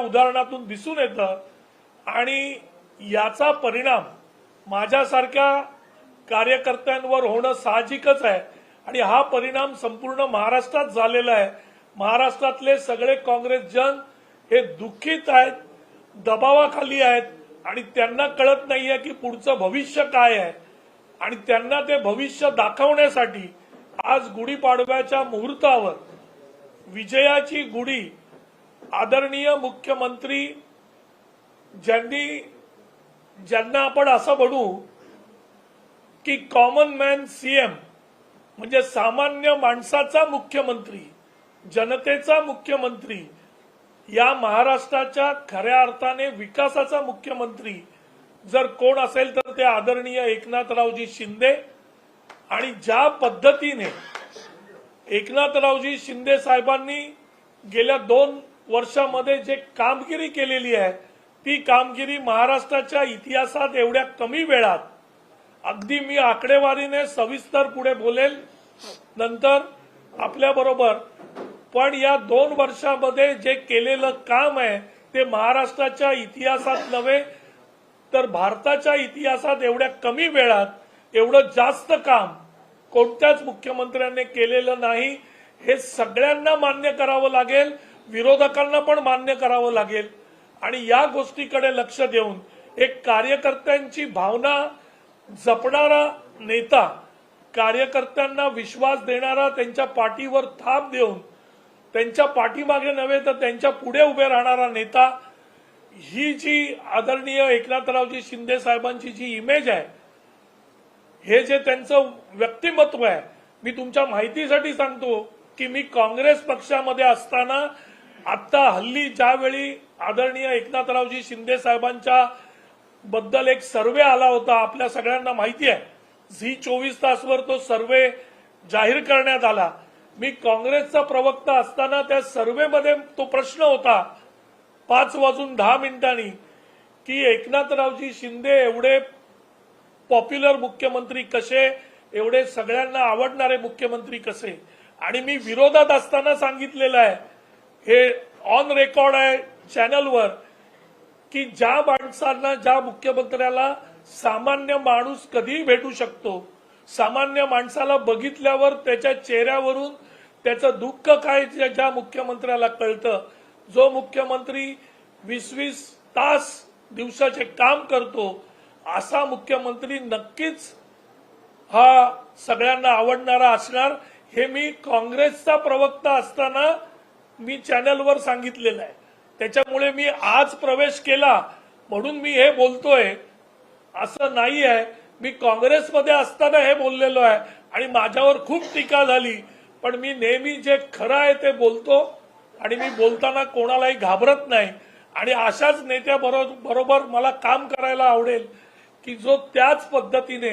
उदाहरणातून दिसून येतं. आणि याचा परिणाम माझ्यासारख्या कार्यकर्त्यांवर होणं साहजिकच आहे. आणि हा परिणाम संपूर्ण महाराष्ट्रात झालेला आहे. महाराष्ट्रातले सगळे काँग्रेस जन हे दुःखित आहेत दबावाखाली आहेत. आणि त्यांना कळत नाहीये की पुढचं भविष्य काय आहे. आणि त्यांना ते भविष्य दाखवण्यासाठी आज गुढीपाडव्याच्या मुहूर्तावर विजयाची गुढी आदरणीय मुख्यमंत्री ज्यांनी ज्यांना आपण असं म्हणू की कॉमन मॅन सीएम म्हणजे सामान्य माणसाचा मुख्यमंत्री जनतेचा मुख्यमंत्री या महाराष्ट्राच्या खऱ्या अर्थाने विकासाचा मुख्यमंत्री जर कोण असेल तर ते आदरणीय एकनाथरावजी शिंदे. आणि ज्या पद्धतीने एकनाथरावजी शिंदे साहेबांनी गेल्या दोन वर्षामध्ये जे कामगिरी केलेली आहे ती कामगिरी महाराष्ट्राच्या इतिहासात एवढ्या कमी वेळात अगदी मी आकडेवारीने सविस्तर पुढे बोलेल नंतर आपल्याबरोबर पण या दोन वर्षामध्ये जे केलेलं काम आहे ते महाराष्ट्राच्या इतिहासात नव्हे तर भारताच्या इतिहासात एवढ्या कमी वेळात एवढं जास्त काम कोणत्याच मुख्यमंत्र्यांनी केलेलं नाही हे सगळ्यांना मान्य करावं लागेल. विरोधकांना पण मान्य करावं लागेल. आणि या गोष्टीकडे लक्ष देऊन एक कार्यकर्त्यांची भावना जपणारा नेता कार्यकर्त्यांना विश्वास देणारा त्यांच्या पाठीवर थाप देऊन त्यांच्या पाठीमागे नव्हे तर त्यांच्या पुढे उभे राहणारा नेता ही जी आदरणीय एकनाथरावजी शिंदे साहेबांची जी इमेज आहे हे जे त्यांचं व्यक्तिमत्व आहे मी तुमच्या माहितीसाठी सांगतो की मी काँग्रेस पक्षामध्ये असताना आता हल्ली ज्यावेळी आदरणीय एकनाथरावजी शिंदे साहेबांच्या बद्दल एक सर्वे आला होता आपल्या सगळ्यांना माहिती आहे. झी चोवीस तासवर तो सर्वे जाहीर करण्यात आला. मी काँग्रेसचा प्रवक्ता असताना त्या सर्वेमध्ये तो प्रश्न होता पाच वाजून दहा मिनिटांनी की एकनाथरावजी शिंदे एवढे पॉप्युलर मुख्यमंत्री कसे? एवढे सगळ्यांना आवडणारे मुख्यमंत्री कसे? आणि मी विरोधात असताना सांगितलेलं आहे हे ऑन रेकॉर्ड आहे चॅनलवर की ज्या माणसांना ज्या मुख्यमंत्र्याला सामान्य माणूस कधीही भेटू शकतो सामान्य माणसाला बघितल्यावर त्याच्या चेहऱ्यावरून त्याचं दुःख काय ज्या ज्या मुख्यमंत्र्याला कळतं जो मुख्यमंत्री वीस वीस तास दिवसाचे काम करतो असा मुख्यमंत्री नक्कीच हा सगळ्यांना आवडणारा असणार. हे मी काँग्रेसचा प्रवक्ता असताना मी चॅनलवर सांगितलेलं आहे. त्याच्यामुळे मी आज प्रवेश केला म्हणून मी हे बोलतोय. असं नाही आहे. मी काँग्रेसमध्ये असताना हे बोललेलो आहे आणि माझ्यावर खूप टीका झाली. पण मी नेहमी जे खरं आहे ते बोलतो आणि मी बोलताना कोणालाही घाबरत नाही. आणि अशाच नेत्या बरोबर मला काम करायला आवडेल की जो त्याच पद्धतीने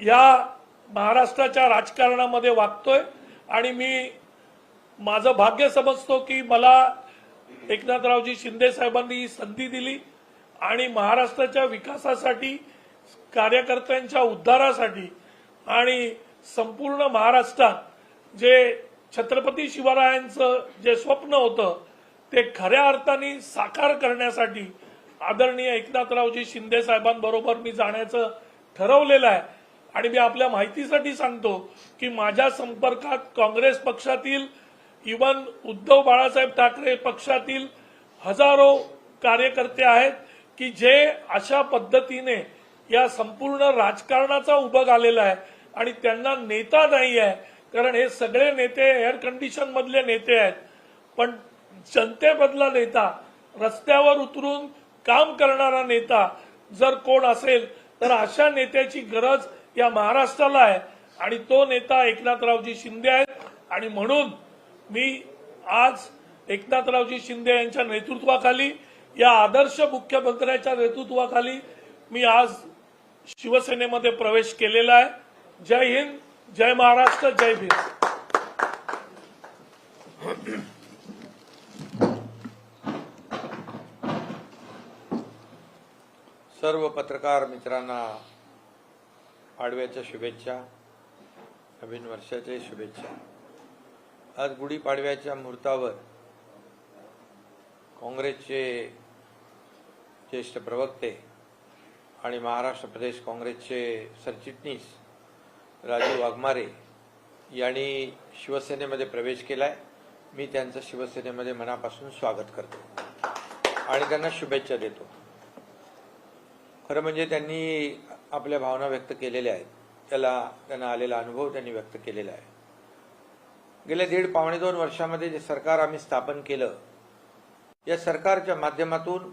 या महाराष्ट्राच्या राजकारणामध्ये वागतोय. आणि मी माझं भाग्य समजतो की मला एकनाथरावजी शिंदे साहेबांनी ही संधी दिली आणि महाराष्ट्राच्या विकासासाठी कार्यकर्त्यांच्या उद्धारासाठी आणि संपूर्ण महाराष्ट्रात जे छत्रपती शिवरायांचं जे स्वप्न होतं ते खऱ्या अर्थाने साकार करण्यासाठी आदरणीय एकनाथरावजी शिंदे साहेबांबरोबर मी जाण्याचं ठरवलेलं आहे. आणि मी आपल्या माहितीसाठी सांगतो की माझ्या संपर्कात काँग्रेस पक्षातील इवन उद्धव बाळासाहेब ठाकरे पक्षातील हजारो कार्यकर्ते आहेत की जे अशा पद्धतीने या संपूर्ण राजकारणाचा उभं आलेला आहे आणि त्यांना नेता नाही आहे. कारण हे सगळे नेते एअर कंडिशन मधले नेते आहेत. पण जनतेमधला नेता रस्त्यावर उतरून काम करणारा नेता जर कोण असेल तर अशा नेत्याची गरज या महाराष्ट्राला आहे. आणि तो नेता एकनाथरावजी शिंदे आहेत. आणि म्हणून मी आज एकनाथरावजी शिंदे यांच्या नेतृत्वाखाली या आदर्श मुख्यमंत्र्याच्या नेतृत्वाखाली मी आज शिवसेनेमध्ये प्रवेश केलेला आहे. जय हिंद जय महाराष्ट्र जय भीम. सर्व पत्रकार मित्रांना पाडव्याच्या शुभेच्छा नवीन वर्षाच्या शुभेच्छा. आज गुढीपाडव्याच्या मुहूर्तावर काँग्रेसचे ज्येष्ठ प्रवक्ते आणि महाराष्ट्र प्रदेश काँग्रेसचे सरचिटणीस राजू वाघमारे यांनी शिवसेनेमध्ये प्रवेश केलाय. मी त्यांचं शिवसेनेमध्ये मनापासून स्वागत करतो आणि त्यांना शुभेच्छा देतो. खरं म्हणजे त्यांनी आपल्या भावना व्यक्त केलेल्या आहेत. त्याला त्यांना आलेला अनुभव त्यांनी व्यक्त केलेला आहे. गेल्या दीड पावणे दोन वर्षामध्ये जे सरकार आम्ही स्थापन केलं या सरकारच्या माध्यमातून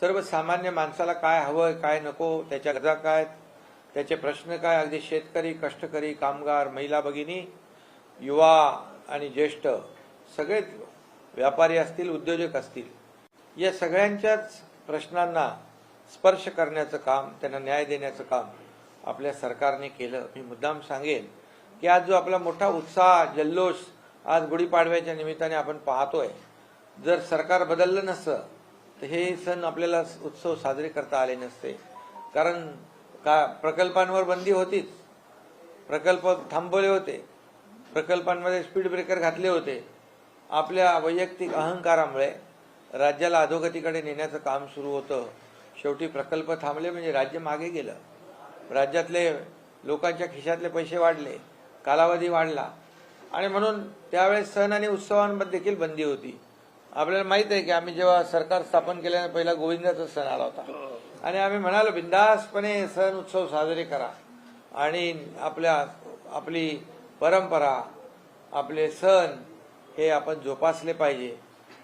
सर्वसामान्य माणसाला काय हवंय काय नको त्याच्या गरजा काय त्याचे प्रश्न काय अगदी शेतकरी कष्टकरी कामगार महिला भगिनी युवा आणि ज्येष्ठ सगळेच व्यापारी असतील उद्योजक असतील या सगळ्यांच्याच प्रश्नांना स्पर्श करण्याचं काम त्यांना न्याय देण्याचं काम आपल्या सरकारने केलं. मी मुद्दाम सांगेन की आज जो आपला मोठा उत्साह जल्लोष आज गुढीपाडव्याच्या निमित्ताने आपण पाहतोय जर सरकार बदललं नसतं तर हे सण आपल्याला उत्सव साजरे करता आले नसते. कारण का प्रकल्पांवर बंदी होतीच. प्रकल्प थांबवले होते. प्रकल्पांमध्ये स्पीड ब्रेकर घातले होते. आपल्या वैयक्तिक अहंकारामुळे राज्याला अधोगतीकडे नेण्याचं काम सुरू होतं. शेवटी प्रकल्प थांबले म्हणजे राज्य मागे गेलं. राज्यातले लोकांच्या खिशातले पैसे वाढले. कालावधी वाढला. आणि म्हणून त्यावेळेस सण आणि उत्सवांमध्ये देखील बंदी होती. आपल्याला माहीत आहे की आम्ही जेव्हा सरकार स्थापन केल्याने पहिला गोविंदाचा सण आला होता. आणि आम्ही म्हणालो बिंदासपणे सण उत्सव साजरे करा. आणि आपल्या आपली परंपरा आपले सण हे आपण जोपासले पाहिजे.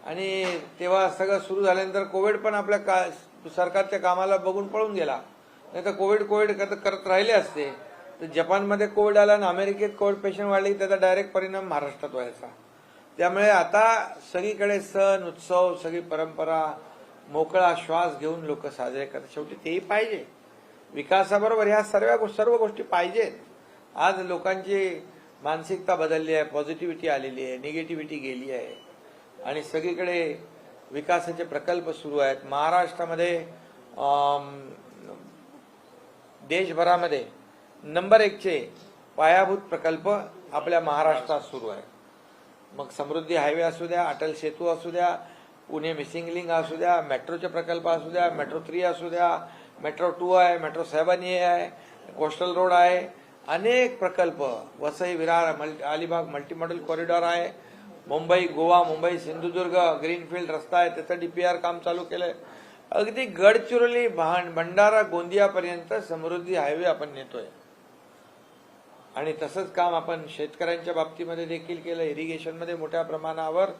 आणि तेव्हा सगळं सुरू झाल्यानंतर कोविड पण आपल्या का सरकारच्या कामाला बघून पळून गेला. नाही तर कोविड कोविड करत करत राहिले असते. तर जपानमध्ये कोविड आला आणि अमेरिकेत कोविड पेशंट वाढले त्याचा डायरेक्ट परिणाम महाराष्ट्रात व्हायचा. त्यामुळे आता सगळीकडे सण उत्सव सगळी परंपरा मोकळा श्वास घेऊन लोक साजरे करतात. शेवटी तेही पाहिजे. विकासाबरोबर ह्या सर्व सर्व गोष्टी पाहिजेत. आज लोकांची मानसिकता बदलली आहे पॉझिटिव्हिटी आलेली आहे निगेटिव्हिटी गेली आहे. आणि सगळीकडे विकासाचे प्रकल्प सुरू आहेत. महाराष्ट्रामध्ये देशभरामध्ये नंबर एकचे पायाभूत प्रकल्प आपल्या महाराष्ट्रात सुरू आहे. मग समृद्धी हायवे असू द्या अटल सेतू असू द्या पुणे मिसिंग लिंक असू द्या मेट्रोचे प्रकल्प असू द्या मेट्रो थ्री असू द्या मेट्रो टू आहे मेट्रो सेवन ए आहे कोस्टल रोड आहे. अनेक प्रकल्प Vasai Virar multi Alibag multimodal corridor आहे. मुंबई गोवा मुंबई सिंधुदुर्ग ग्रीनफील्ड रस्ता आहे त्याचं डीपीआर काम चालू केलंय. अगदी गडचिरोली भांड भंडारा गोंदियापर्यंत समृद्धी हायवे आपण नेतोय. आणि तसंच काम आपण शेतकऱ्यांच्या बाबतीमध्ये देखील केलं. इरिगेशनमध्ये मोठ्या प्रमाणावर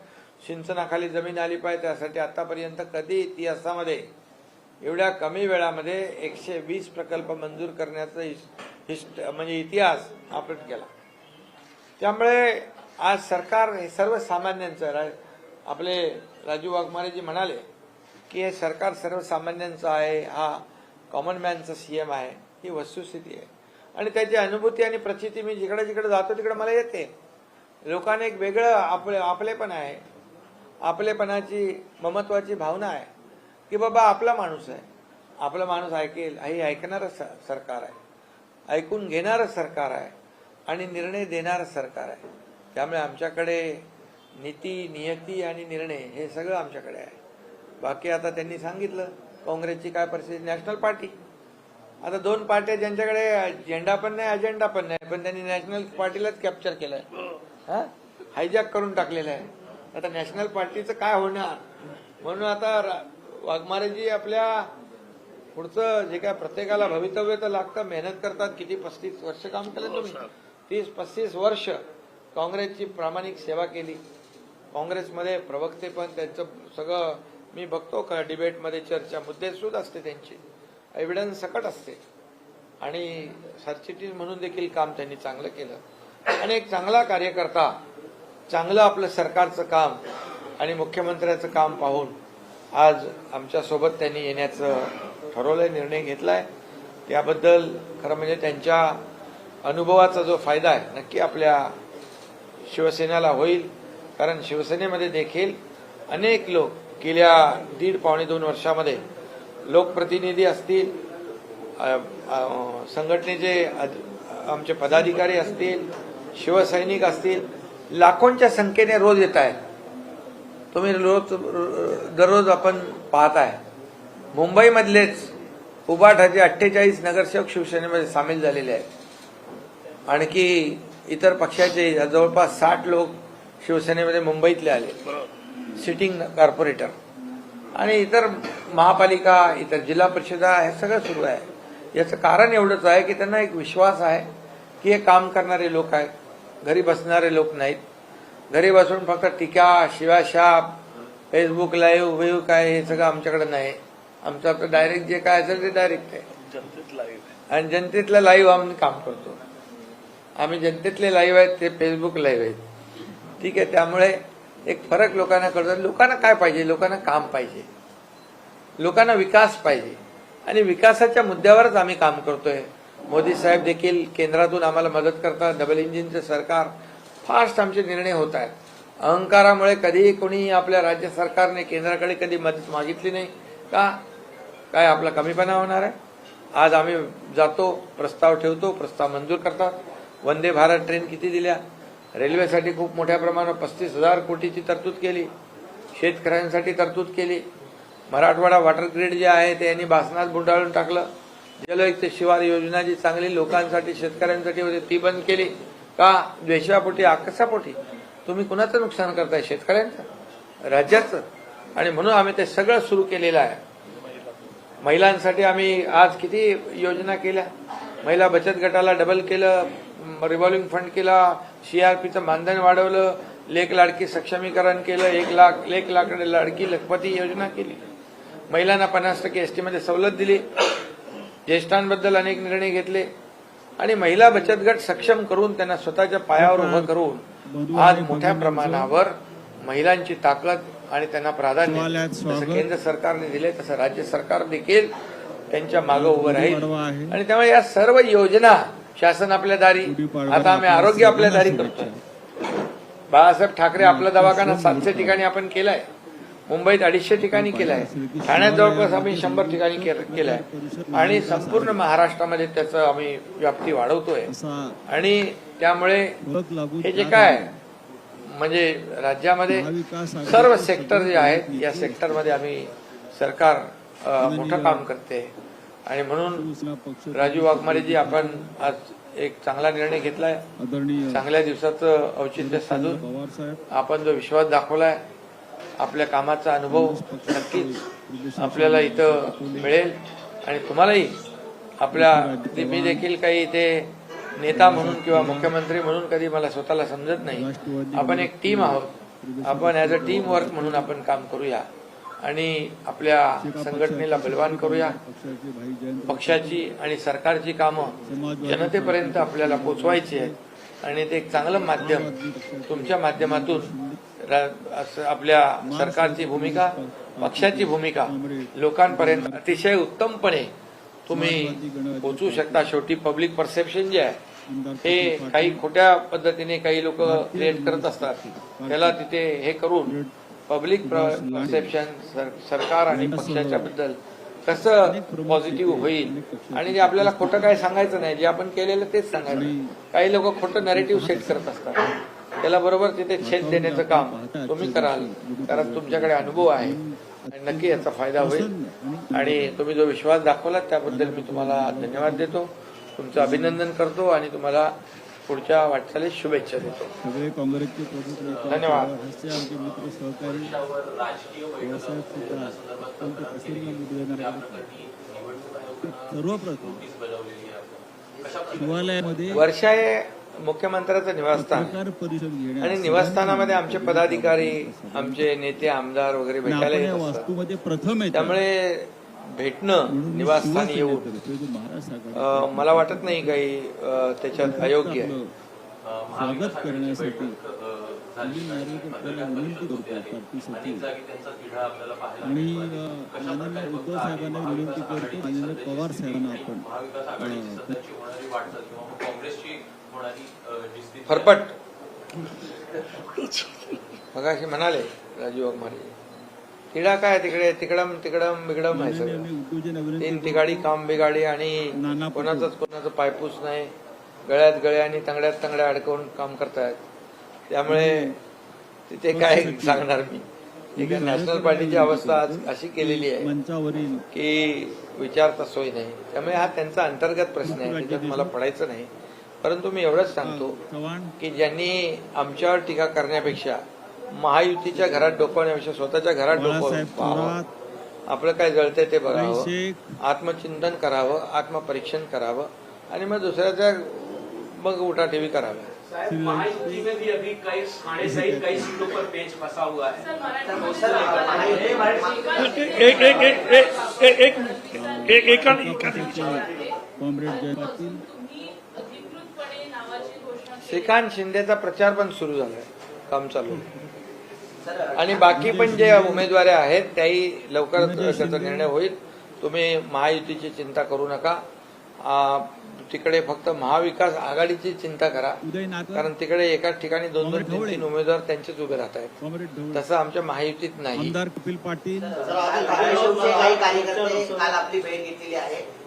सिंचनाखाली जमीन आली पाहिजे. त्यासाठी आतापर्यंत कधी इतिहासामध्ये एवढ्या कमी वेळामध्ये एकशे वीस प्रकल्प मंजूर करण्याचा हिस्ट म्हणजे इतिहास आपण केला त्यामुळे आज सरकार हे सर्वसामान्यांचं रा- आपले राजू वाघमारेजी म्हणाले की हे सरकार सर्वसामान्यांचं आहे. हा कॉमन मॅनचा सीएम आहे. ही वस्तुस्थिती आहे. आणि त्याची अनुभूती आणि प्रचिती मी जिकडे जिकडे जातो तिकडे मला येते. लोकांना एक वेगळं आपले आपलेपण आहे. आपलेपणाची ममत्वाची भावना आहे. की बाबा आपला माणूस आहे. आपला माणूस ऐकेल हे ऐकणारं स- सरकार आहे. ऐकून घेणारं सरकार आहे. आणि निर्णय देणारं सरकार आहे. त्यामुळे आमच्याकडे नीती नियती आणि निर्णय हे सगळं आमच्याकडे आहे. बाकी आता त्यांनी सांगितलं काँग्रेसची काय परिस्थिती? National party. आता दोन पार्ट्या ज्यांच्याकडे झेंडा पण नाही अजेंडा पण नाही पण त्यांनी नॅशनल पार्टीलाच कॅप्चर केलंय. हा? हायजॅक करून टाकलेलं आहे. आता नॅशनल पार्टीचं काय होणार? म्हणून आता वाघमारेजी आपल्या पुढचं जे काय प्रत्येकाला भवितव्य तर लागतं मेहनत करतात. किती पस्तीस वर्ष काम केलं तुम्ही? तीस पस्तीस वर्ष काँग्रेसची प्रामाणिक सेवा केली. काँग्रेसमध्ये प्रवक्ते पण त्यांचं सगळं मी बघतो का डिबेटमध्ये चर्चा मुद्देसूद असते त्यांची. एव्हिडन्स सकट असते. आणि सरचिटणीस म्हणून देखील काम त्यांनी चांगलं केलं. आणि एक चांगला कार्यकर्ता चांगलं आपलं सरकारचं काम आणि मुख्यमंत्र्याचं काम पाहून आज आमच्यासोबत त्यांनी येण्याचं ठरवलंय निर्णय घेतलाय. त्याबद्दल खरं म्हणजे त्यांच्या अनुभवाचा जो फायदा आहे नक्की आपल्या शिवसेनेला होईल. कारण शिवसेनेमध्ये देखील अनेक लोक गेल्या दीड पावणे दोन वर्षामध्ये लोकप्रतिनिधी असतील संघटनेचे आमचे पदाधिकारी असतील शिवसैनिक असतील लाखोंच्या संख्येने रोज येत आहेत. तुम्ही रोज दररोज आपण पाहताय. मुंबईमधलेच उबाठाचे अठ्ठेचाळीस नगरसेवक शिवसेनेमध्ये सामील झालेले आहेत. आणखी इतर पक्षाचे जवळपास साठ लोक शिवसेनेमध्ये मुंबईतले आले. Sitting corporator. आणि इतर महापालिका इतर जिल्हा परिषदा हे सगळं सुरू आहे. याचं कारण एवढंच आहे की त्यांना एक विश्वास आहे की हे काम करणारे लोक आहेत. घरी बसणारे लोक नाहीत. घरी बसून फक्त टीका शिवाशाप फेसबुक लाईव्ह वेव्ह काय हे सगळं आमच्याकडे नाही. आमचं आपलं डायरेक्ट जे काय असेल ते डायरेक्ट आहे. जनतेत लाईव्ह आणि जनतेतलं लाईव्ह आम्ही काम करतो. आम्ही जनतेतले लाईव्ह आहेत ते फेसबुक लाईव्ह आहेत. ठीक आहे त्यामुळे एक फरक लोकांना कळतो. लोकांना काय पाहिजे? लोकांना काम पाहिजे. लोकांना विकास पाहिजे. आणि विकासाच्या मुद्द्यावरच आम्ही काम करतोय. मोदी साहेब देखील केंद्रातून आम्हाला मदत करतात. डबल इंजिनचं सरकार फास्ट आमचे निर्णय होत आहेत. अहंकारामुळे कधीही कोणी आपल्या राज्य सरकारने केंद्राकडे कधी मदत मागितली नाही का? काय आपला कमीपणा होणार आहे? आज आम्ही जातो प्रस्ताव ठेवतो प्रस्ताव मंजूर करतात. वंदे भारत ट्रेन किती दिल्या? रेल्वेसाठी खूप मोठ्या प्रमाणात पस्तीस हजार कोटीची तरतूद केली. शेतकऱ्यांसाठी तरतूद केली. मराठवाडा वॉटर ग्रीड जे आहे ते यांनी भासनात बुंडाळून टाकलं. जलयुक्त शिवार योजना जी चांगली लोकांसाठी शेतकऱ्यांसाठी होती. ती बंद केली. का? द्वेषापोटी आकसापोटी तुम्ही कुणाचं नुकसान करताय? शेतकऱ्यांचं? राज्याचं? आणि म्हणून आम्ही ते सगळं सुरू केलेलं आहे. महिलांसाठी आम्ही आज किती योजना केल्या? महिला बचत गटाला डबल केलं रिव्हॉल्विंग फंड केला सीआरपीचं मानधन वाढवलं लेख लाडकी सक्षमीकरण केलं एक लाख लेख लाकडे लाडकी लखपती योजना केली. महिलांना पन्नास टक्के एसटी मध्ये सवलत दिली. ज्येष्ठांबद्दल अनेक निर्णय घेतले. आणि महिला बचत गट सक्षम करून त्यांना स्वतःच्या पायावर उभं करून आज मोठ्या प्रमाणावर महिलांची ताकद आणि त्यांना प्राधान्य जसं. केंद्र सरकारने दिले तसं राज्य सरकार देखील त्यांच्या मागे उभं राहील. आणि त्यामुळे या सर्व योजना शासन आपल्या दारी आता आम्ही आरोग्य आपल्या दारी करतोय. बाळासाहेब ठाकरे आपला दवाखाना सातशे ठिकाणी आपण केलाय. मुंबईत अडीचशे ठिकाणी केलाय ठाण्यात जवळपास आम्ही शंभर ठिकाणी के- केलाय आणि संपूर्ण महाराष्ट्रामध्ये त्याचं आम्ही व्याप्ती वाढवतोय. आणि त्यामुळे हे जे काय म्हणजे राज्यामध्ये सर्व सेक्टर जे आहेत या सेक्टरमध्ये आम्ही सरकार मोठं काम करते. आणि म्हणून राजू वाघमारेजी आपण आज एक चांगला निर्णय घेतलाय. चांगल्या दिवसाचं औचित्य साधून आपण जो विश्वास दाखवलाय आपल्या कामाचा अनुभव नक्कीच आपल्याला इथं मिळेल. आणि तुम्हालाही आपल्या मी देखील काही इथे नेता म्हणून किंवा मुख्यमंत्री म्हणून कधी मला स्वतःला समजत नाही. आपण एक टीम आहोत. आपण ऍज अ टीम वर्क म्हणून आपण काम करूया. आणि आपल्या संघटनेला बलवान करूया. पक्षाची आणि सरकारची कामं जनतेपर्यंत आपल्याला पोचवायची आहेत. आणि ते एक चांगलं माध्यम तुमच्या माध्यमातून आपल्या सरकारची भूमिका पक्षाची भूमिका लोकांपर्यंत अतिशय उत्तमपणे तुम्ही पोचवू शकता. शेवटी पब्लिक परसेप्शन जे आहे हे काही खोट्या पद्धतीने काही लोक क्रिएट करत असतात. त्याला तिथे हे करून पब्लिक परसेप्शन सरकार आणि पक्षाच्या बद्दल कसं पॉझिटिव्ह होईल? आणि जे आपल्याला खोटं काय सांगायचं नाही जे आपण केलेलं तेच सांगायचं. काही लोक खोटं नॅरेटिव्ह सेट करत असतात. त्याला बरोबर तिथे छेद देण्याचं काम तुम्ही कराल कारण तुमच्याकडे अनुभव आहे आणि नक्की याचा फायदा होईल आणि तुम्ही जो विश्वास दाखवला त्याबद्दल मी तुम्हाला धन्यवाद देतो तुमचं अभिनंदन करतो आणि तुम्हाला पुढच्या वाटचालीस शुभेच्छा देतो सगळे काँग्रेसचे प्रमुख नेते धन्यवाद. आमचे मित्र सहकारी बाळासाहेब सुद्धा अत्यंत प्रसन्न मुद्दे देणारे आहेत. सर्वप्रथम शिवालयामध्ये वर्षा मुख्यमंत्र्याचं निवासस्थान. परिषद आणि निवासस्थानामध्ये आमचे पदाधिकारी आमचे नेते आमदार वगैरे भेटायला येत असतात. वास्तूमध्ये प्रथम येतो त्यामुळे भेटणं निवासस्थानी येऊन मला वाटत नाही काही त्याच्यात अयोग्य आहे. स्वागत करण्यासाठी आणि माननीय उद्धव साहेबांना विनंती करतो. माननीय पवार साहेबांना आपण. फरफट. मगाशी म्हणाले राजू वाघमारे. तिडा काय तिकडे? तिकडम तिकडम बिकडम आहे सगळं. तीन तिगाडी काम बिगाडी आणि कोणाचंच कोणाचं पायपूस नाही. गळ्यात गळ्या आणि तंगड्यात तंगड्या अडकवून काम करतायत. त्यामुळे तिथे काय सांगणार मी? नॅशनल पार्टीची अवस्था आज अशी केलेली आहे की विचारता सोय नाही. त्यामुळे हा त्यांचा अंतर्गत प्रश्न आहे. त्याच्यात मला पडायचं नाही. परंतु मी एवढंच सांगतो की ज्यांनी आमच्यावर टीका करण्यापेक्षा महायुतीच्या घरात डोकवण्यापेक्षा स्वतःच्या घरात थोरात आपलं काय जळतंय ते बघावं आत्मचिंतन करावं आत्मपरीक्षण करावं आणि मग दुसऱ्याच्या मग उठाठेवी कराव्या साहब महायुति में भी अभी कई खाने सहित कई सीटों पर पेच फंसा हुआ है एक एक एक एक एक एक एक एक एका एका कॉम्रेड जय पाटील तुम्ही अधिकृतपणे नावाची घोषणा केली. श्रीकांत शिंदेचा प्रचार पण सुरू झालाय. काम चालू आहे. आणि बाकी पण जे उमेदवार आहेत त्याही लवकरच त्याचा निर्णय होईल. तुम्ही महायुतीची चिंता करू नका. आ, तिकडे फक्त महाविकास आघाडीची चिंता करा. कारण तिकडे एकाच ठिकाणी दोन दोन तीन तीन उमेदवार त्यांचेच उभे राहत आहेत. तसं आमच्या महायुतीत नाही. आमदार कपिल पाटील. काल आपली भेट घेतलेली आहे.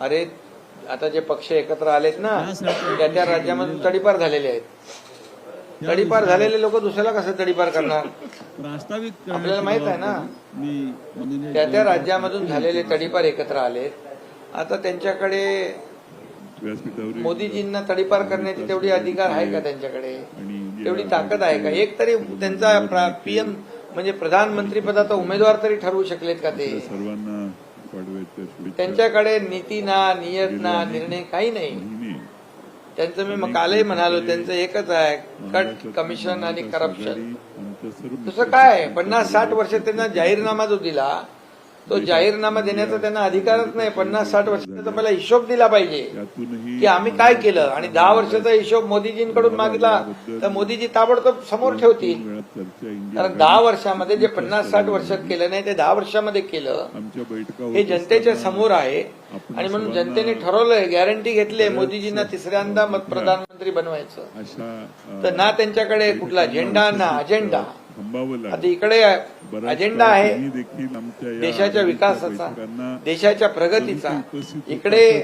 अरे आता जे पक्ष एकत्र आलेत ना त्या त्या राज्यामधून तडीपार झालेले आहेत. तडीपार झालेले लोक दुसऱ्याला कसं तडीपार करणार? आपल्याला माहीत आहे ना. त्या त्या राज्यामधून झालेले तडीपार एकत्र आलेत. आता त्यांच्याकडे मोदीजींना तडीपार करण्याची तेवढी अधिकार आहे का त्यांच्याकडे? तेवढी ताकद आहे का? एक तरी त्यांचा पीएम म्हणजे प्रधानमंत्री पदाचा उमेदवार तरी ठरवू शकलेत का ते? सर्वांना त्यांच्याकडे नीती ना नियत ना निर्णय काही नाही. त्यांचं मी मग कालही म्हणालो त्यांचं एकच आहे कट कमिशन आणि करप्शन. तसं काय? पन्नास साठ वर्ष त्यांना जाहीरनामा जो दिला तो जाहीरनामा देण्याचा त्यांना अधिकारच नाही. पन्नास साठ वर्षाचा मला हिशोब दिला पाहिजे. की आम्ही काय केलं? आणि दहा वर्षाचा हिशोब मोदीजींकडून मागितला तर मोदीजी ताबडतोब समोर ठेवतील. कारण दहा वर्षामध्ये जे पन्नास साठ वर्षात केलं नाही ते दहा वर्षामध्ये केलं. हे जनतेच्या समोर आहे. आणि म्हणून जनतेने ठरवलंय गॅरंटी घेतली मोदीजींना तिसऱ्यांदा मत प्रधानमंत्री बनवायचं. तर ना त्यांच्याकडे कुठला झेंडा ना अजेंडा आता इकडे अजेंडा आहे देशाच्या विकासाचा देशाच्या प्रगतीचा. इकडे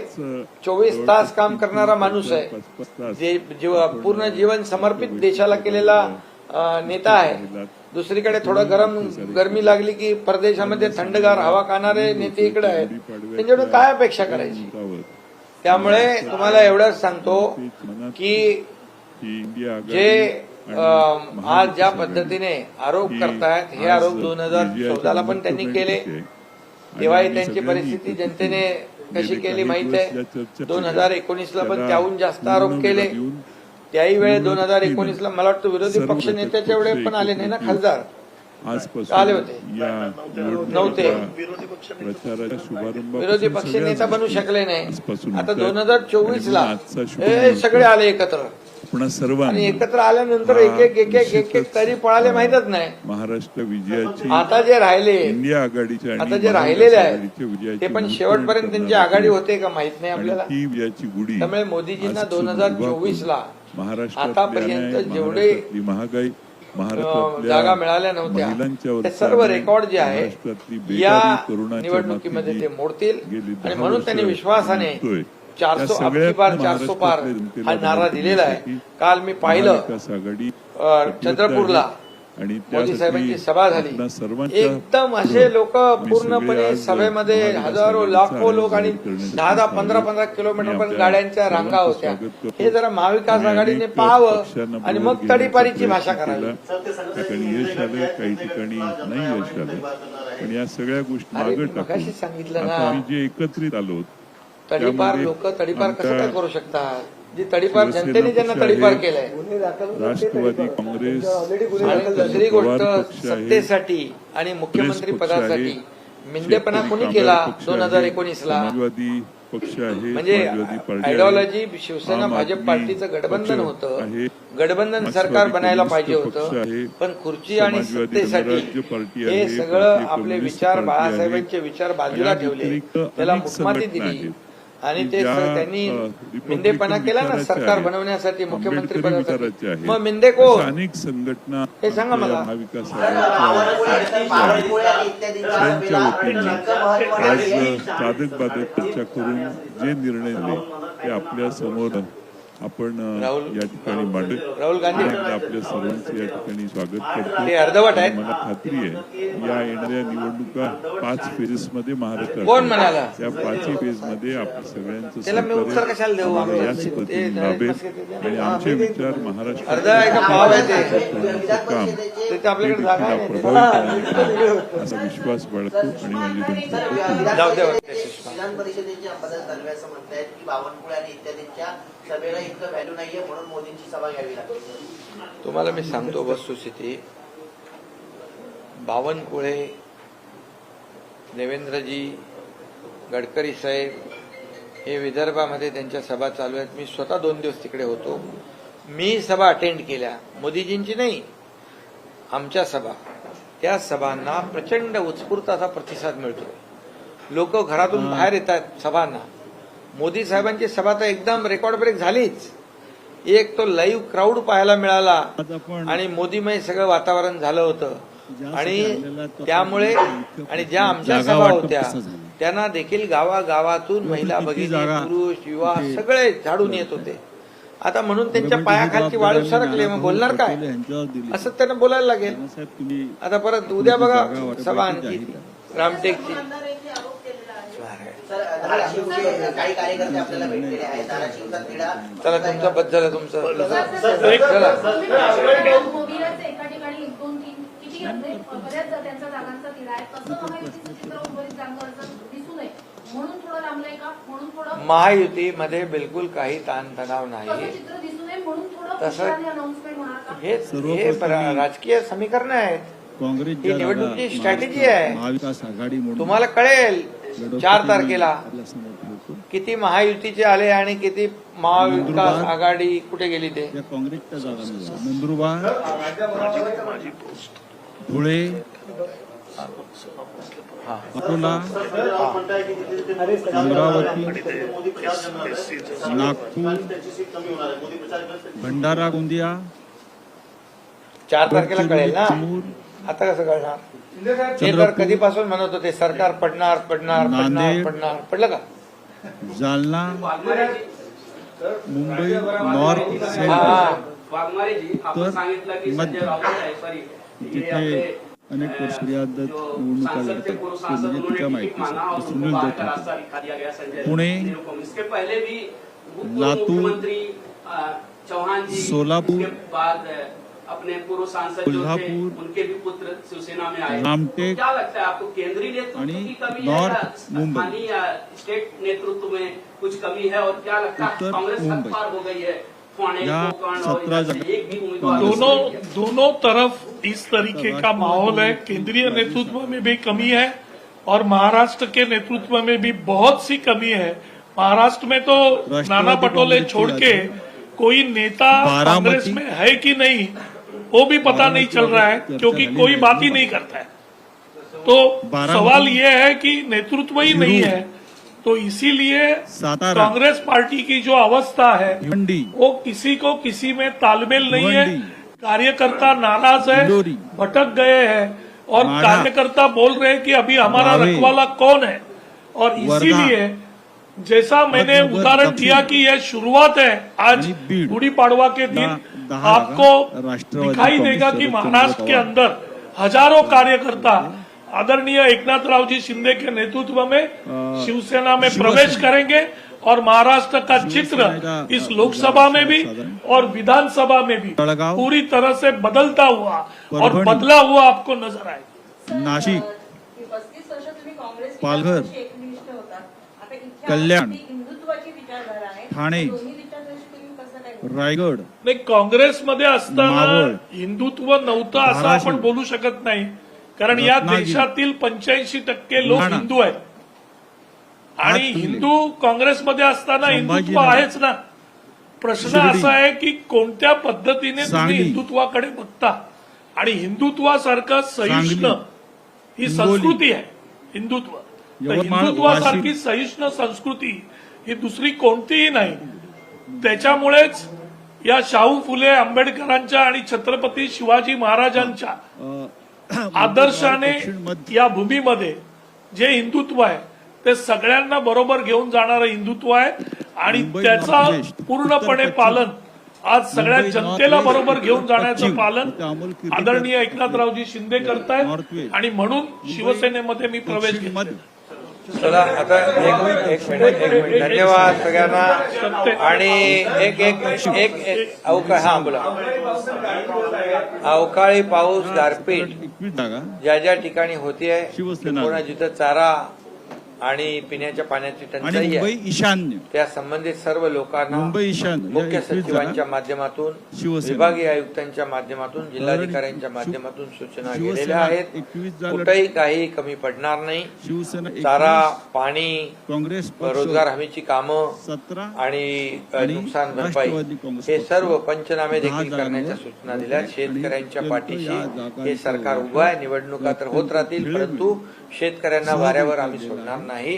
चोवीस तास काम करणारा माणूस आहे. पूर्ण जीवन समर्पित देशाला केलेला नेता आहे. दुसरीकडे थोडं गरम गरमी लागली की परदेशामध्ये थंडगार हवा खाणारे नेते इकडे आहेत. त्यांच्याकडून काय अपेक्षा करायची? त्यामुळे तुम्हाला एवढंच सांगतो की जे आज ज्या पद्धतीने आरोप करतायत हे आरोप दोन हजार चौदाला पण त्यांनी केले. तेव्हाही त्यांची परिस्थिती जनतेने कशी केली माहीत आहे? दोन. हजार एकोणीसला पण त्याहून जास्त आरोप केले. वेळ त्याही वेळे दोन हजार एकोणीसला मला वाटतं विरोधी पक्ष नेत्याच्या एवढे पक्ष पण आले नाही ना खासदार. आले होते. नव्हते. विरोधी पक्ष नेता. बनू शकले नाही. आता. दोन हजार चोवीस ला हे सगळे आले एकत्र. पुन्हा आणि सर्वांनी एकत्र आल्यानंतर एक एक एक एक एक एक तरी पळाले माहीतच नाही. महाराष्ट्र विजयाची आता जे राहिले इंडिया आघाडीच्या आता जे राहिलेले विजयाची ते पण शेवटपर्यंत त्यांची आघाडी होते. का माहीत नाही आपल्याला. ती विजयाची गुढी त्यामुळे मोदीजींना दोन हजार चोवीस ला महाराष्ट्रातल्या आतापर्यंत जेवढे, महागाई जागा मिळाल्या नव्हत्या. सर्व रेकॉर्ड जे आहे या निवडणुकीमध्ये ते मोडतील. आणि म्हणून त्यांनी विश्वासाने. पार हा नारा दिलेला आहे. काल मी पाहिलं चंद्रपूरला. मोदी साहेबांची सभा झाली. एकदम असे लोक पूर्णपणे सभेमध्ये हजारो लाखो लोक आणि दहा दहा पंधरा पंधरा किलोमीटर पर्यंत गाड्यांच्या रांगा होत्या. हे जरा महाविकास आघाडीने पाहावं आणि मग तडीपारीची भाषा करावी. यश आलं काही ठिकाणी नाही यश आलं. पण या सगळ्या गोष्टी सांगितलं ना. जे एकत्रित आलो तडीपार लोक तडीपार कसं काय करू शकतात? जी तडीपार जनतेने ज्यांना तडीपार केलंय. राष्ट्रवादी काँग्रेस आणि दुसरी गोष्ट सत्तेसाठी आणि मुख्यमंत्री पदासाठी. मिंदेपणा कोणी केला दोन हजार एकोणीस ला म्हणजे आयडिओलॉजी शिवसेना भाजप पार्टीचं गठबंधन होतं. गठबंधन सरकार बनायला पाहिजे होतं. पण खुर्ची आणि सत्तेसाठी हे सगळं आपले विचार बाळासाहेबांचे विचार बाजूला ठेवले. त्याला मुखमाती दिली. आणि की ते त्यांनी मिंदेपणा केला ना सरकार. बनवण्यासाठी मुख्यमंत्री पदासाठी. मग मिंदे कोण अशा अनेक संघटना हे सांगा मला. महाविकास त्यांच्या वतीने आज. साधक बाधक चर्चा करून जे निर्णय ते आपल्यासमोर आपण या ठिकाणी मांडू राहुल गांधी. आपल्या सर्वांचं या ठिकाणी स्वागत करतो अर्धवट. आणि मला खात्री आहे या येणाऱ्या निवडणुका पाच फेजेस मध्ये कोण म्हणाला? या पाचही फेजमध्ये आपल्या सगळ्यांचं त्याला मी उत्तर सहकार्य कशाला देऊ? आम्हाला आम्ही- याच ते- पद्धतीने लाभेल आणि आमचे विचार महाराष्ट्रात अर्ध आहे का पाव आहे ते विधान काम परिषदेचे ते आपल्याकडे जागा हा आहे प्रभावीपणे असा विश्वास बाळगतो आणि माझी तर तुमची विधान जाऊ द्या. परिषदेचे विधान परिषदेचे अंबादास दानवे असं म्हणतायत की बावनकुळे आणि इत्यादींच्या सभेला इतकं व्हॅल्यू नाहीये म्हणून मोदींची सभा घ्यावी लागते. तुम्हाला मी सांगतो वस्तुस्थिती. बावनकुळे देवेंद्रजी गडकरी साहेब हे विदर्भामध्ये त्यांच्या सभा चालू आहेत. मी स्वतः दोन दिवस तिकडे होतो. मी सभा अटेंड केल्या. मोदीजींची नाही आमच्या सभा. त्या सभांना प्रचंड उत्स्फूर्त असा प्रतिसाद मिळतो लोक घरातून बाहेर येतात सभांना. मोदी साहेबांची सभा तर एकदम रेकॉर्ड ब्रेक झालीच एक तो लाईव्ह क्राऊड पाहायला मिळाला आणि मोदीमय सगळं वातावरण झालं होतं आणि त्यामुळे आणि ज्या आमच्या सभा होत्या? त्यांना देखील गावागावातून महिला भगिनी? पुरुष युवा? सगळे झाडून येत होते आता म्हणून त्यांच्या गव्हर्नमेंटची पायाखालची वाळू सरकले मग बोलणार काय. असं त्यांना बोलायला लागेल आता परत उद्या बघा सभा आणखी. रामटेकची आमदारांनी आरोप केलेला आहे तर धाराशिवचे काही कार्यकर्ते आपल्याला भेटलेले आहेत धाराशिवचा तिढा चला तुमचं बस झालं तुमचं चला मोदीलाच एका ठिकाणी एक दोन तीन किती म्हणजे बऱ्याच त्यांच्या जागांचा तिढा आहे तसं महायुतीचं चित्र उर्वरित जागांचं दिसू नये म्हणून थोडं लांबलंय का म्हणून थोडं महायुतीमध्ये बिलकुल काही ताणतणाव नाही तसं चित्र दिसू नये म्हणून थोडं तसं- अनाउन्समेंट होणार का हे हे राजकीय समीकरण आहेत काँग्रेसच्या ही निवडणुकीची strategy आहे. महाविकास आघाडी म्हणून तुम्हाला कळेल चार तारखेला. किती महायुतीचे आले आणि किती महाविकास. आघाडी कुठे गेली ते? काँग्रेसच्या नंदुरबार धुळे. अकोला. अमरावती. नागपूर. भंडारा गोंदिया. चार तारखेला कळेल ना. आता कसं कळणार? ते तर. कधीपासून म्हणत होते सरकार पडणार पडणार पडणार. पडणार. पडलं का? जालना मुंबई नॉर्थ आपण तर सांगितलं की मध्य. संजय राऊत आहे सॉरी तिथे अनेक वर्ष निवडणुका लढतात म्हणजे तिच्या माहिती सुनील संजय पुणे, लातूर, मुख्यमंत्री अ, चौहान जी सोलापुर, अपने पूर्व सांसद जो थे उनके भी पुत्र शिवसेना में आए। तो क्या लगता है आपको केंद्रीय नेतृत्व की कमी है या स्थानीय स्टेट नेतृत्व में कुछ कमी है? और क्या लगता है कांग्रेस. हो गई है? पुणे, या कोकण और 17 इधर से जगह- एक भी उम्मीदवार दोनों दोनों तरफ़ इस तरीके का माहौल है। केंद्रीय नेतृत्व में भी कमी है और महाराष्ट्र के नेतृत्व में भी बहुत सी कमी है। महाराष्ट्र में तो नाना पटोले छोड़ के कोई नेता कांग्रेस में है कि नहीं? वो भी पता नहीं चल रहा है क्योंकि कोई बात ही नहीं करता है। तो सवाल ये है कि नेतृत्व ही नहीं है तो इसीलिए कांग्रेस पार्टी की जो अवस्था है वो किसी को किसी में तालमेल नहीं है। कार्यकर्ता नाराज़ है भटक गए हैं और कार्यकर्ता बोल रहे हैं कि अभी हमारा रखवाला कौन है? और इसीलिए जैसा मैंने उदाहरण। दिया कि यह शुरुआत है आज गुड़ी पाड़वा के दिन आपको दिखाई देगा कि महाराष्ट्र के अंदर हज़ारों कार्यकर्ता आदरणीय एकनाथ राव जी शिंदे के नेतृत्व में शिवसेना में प्रवेश करेंगे और महाराष्ट्र का चित्र इस लोकसभा में भी और विधानसभा में भी पूरी तरह से बदलता हुआ और बदला हुआ आपको नज़र आएगा। नाशिक। पालघर, कल्याण, ठाणे, रायगड नाही काँग्रेसमध्ये असताना हिंदुत्व नव्हतं असं धाराशिव, आपण बोलू शकत नाही कारण या रत्नागिरी, देशातील पंच्याऐंशी टक्के लोक बुलढाणा. हिंदू आहेत आणि. हिंदू काँग्रेसमध्ये असताना हिंदुत्व संभाजीनगर. आहेच ना प्रश्न शिर्डी. असा आहे की कोणत्या पद्धतीने तुम्ही सांगली. हिंदुत्वाकडे बघता आणि हिंदुत्वासारखं सहिष्णु ही हिंगोली. संस्कृती आहे हिंदुत्व हिंदुत्वासारखी. सहिष्णु संस्कृती ही दुसरी कोणतीही नाही त्याच्यामुळेच या शाहू फुले आंबेडकरांच्या आणि छत्रपती शिवाजी महाराजांच्या आदर्शाने या भूमीमध्ये जे हिंदुत्व आहे ते सगळ्यांना बरोबर घेऊन जाणारं हिंदुत्व आहे आणि त्याचा पूर्णपणे पालन आज सगळ्या जनतेला बरोबर घेऊन जाण्याचं पालन आदरणीय एकनाथरावजी शिंदे करतायत आणि म्हणून शिवसेनेमध्ये मी प्रवेश घेतला चला आता एक एक मिनिट एक मिनिट. धन्यवाद सगळ्यांना. आणि एक एक एक अवकाळ हा बोला. अवकाळी पाऊस गारपीट ज्या ज्या ठिकाणी होतीये शिवसेना. कोणा जिथं चारा आणि पिण्याच्या पाण्याची आणि टंचाई मुंबई आहे ईशान्य. त्या संबंधित सर्व लोकांना मुंबई ईशान्य. या मुख्य एकवीस सचिवांच्या माध्यमातून शिवसेना. विभागीय आयुक्तांच्या माध्यमातून जिल्हाधिकाऱ्यांच्या माध्यमातून सूचना शिवसेना गेलेल्या आहेत. एकवीस कुठेही काही कमी पडणार नाही. शिवसेना एकवीस, चारा पाणी काँग्रेस रोजगार हमीची कामं सतरा आणि अ, आणि नुकसान भरपाई. राष्ट्रवादी काँग्रेस हे पक्ष. सर्व पंचनामे दहा देखील करण्याच्या जागांवर सूचना दिल्या आणि शेतकऱ्यांच्या अत्यंत पाठीशी या जागांचं हे सरकार उभं आहे. निवडणुका तर होत राहतील परंतु शेतकऱ्यांना वाऱ्यावर आम्ही सोडणार. नाही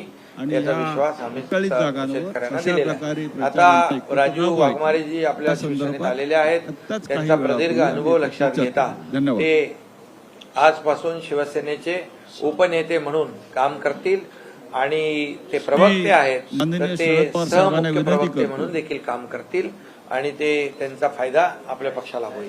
याचा विश्वास आम्ही शेतकऱ्यांना दिलेला आहे. आता राजू वाघमारेजी आपल्या शिवसेनेत आलेले आहेत त्यांचा प्रदीर्घ अनुभव लक्षात घेता. ते आजपासून शिवसेनेचे उपनेते म्हणून काम करतील आणि ते प्रवक्ते आहेत तर ते सहमुख्य प्रवक्ते. म्हणून देखील काम करतील आणि ते त्यांचा फायदा आपल्या पक्षाला होईल